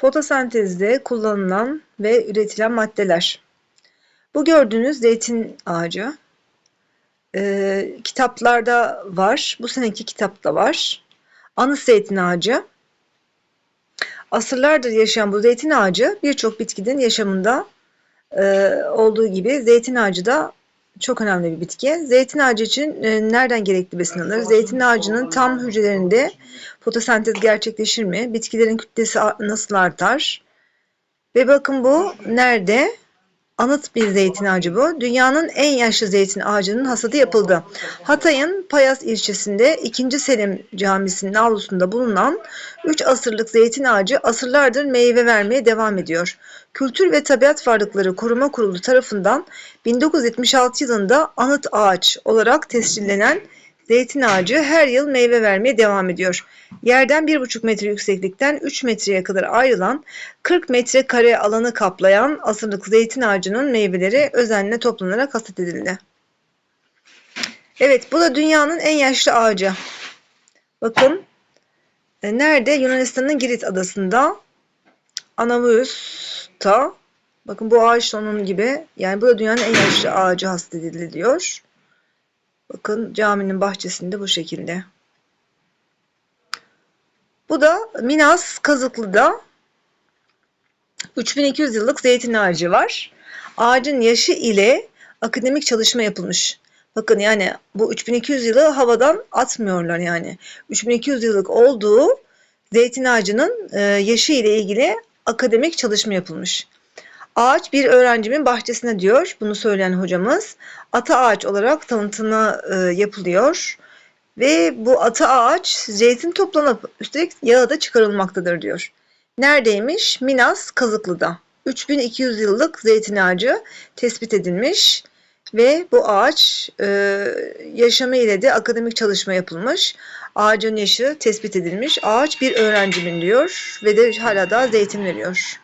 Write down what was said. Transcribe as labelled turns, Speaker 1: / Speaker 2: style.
Speaker 1: Fotosentezde kullanılan ve üretilen maddeler. Bu gördüğünüz zeytin ağacı. Ee, kitaplarda var. Bu seneki kitapta var. Anıs zeytin ağacı. Asırlardır yaşayan bu zeytin ağacı birçok bitkinin yaşamında e, olduğu gibi zeytin ağacı da çok önemli bir bitki. Zeytin ağacı için e, nereden gerekli besin alır? Zeytin ağacının tam hücrelerinde fotosentez gerçekleşir mi? Bitkilerin kütlesi nasıl artar? Ve bakın bu nerede? Anıt bir zeytin ağacı bu. Dünyanın en yaşlı zeytin ağacının hasadı yapıldı. Hatay'ın Payas ilçesinde 2. Selim Camisi'nin avlusunda bulunan 3 asırlık zeytin ağacı asırlardır meyve vermeye devam ediyor. Kültür ve Tabiat Varlıkları Koruma Kurulu tarafından 1976 yılında anıt ağaç olarak tescillenen zeytin ağacı her yıl meyve vermeye devam ediyor. Yerden 1,5 metre yükseklikten 3 metreye kadar ayrılan 40 metre kare alanı kaplayan asırlık zeytin ağacının meyveleri özenle toplanarak hasat edildi. Evet bu da dünyanın en yaşlı ağacı. Bakın e, nerede? Yunanistan'ın Girit adasında Anavusta. Bakın bu ağaç da onun gibi. Yani bu da dünyanın en yaşlı ağacı hasat edildi diyor. Bakın caminin bahçesinde bu şekilde. Bu da Minas Kazıklı'da 3200 yıllık zeytin ağacı var. Ağacın yaşı ile akademik çalışma yapılmış. Bakın yani bu 3200 yılı havadan atmıyorlar yani. 3200 yıllık olduğu zeytin ağacının e, yaşı ile ilgili akademik çalışma yapılmış. Ağaç bir öğrencimin bahçesine diyor bunu söyleyen hocamız. Ata ağaç olarak tanıtımı e, yapılıyor. Ve bu ata ağaç zeytin toplanıp üstelik yağı da çıkarılmaktadır diyor. Neredeymiş? Minas Kazıklı'da. 3200 yıllık zeytin ağacı tespit edilmiş ve bu ağaç e, yaşamı ile de akademik çalışma yapılmış. Ağacın yaşı tespit edilmiş. Ağaç bir öğrencimin diyor ve de hala da zeytin veriyor.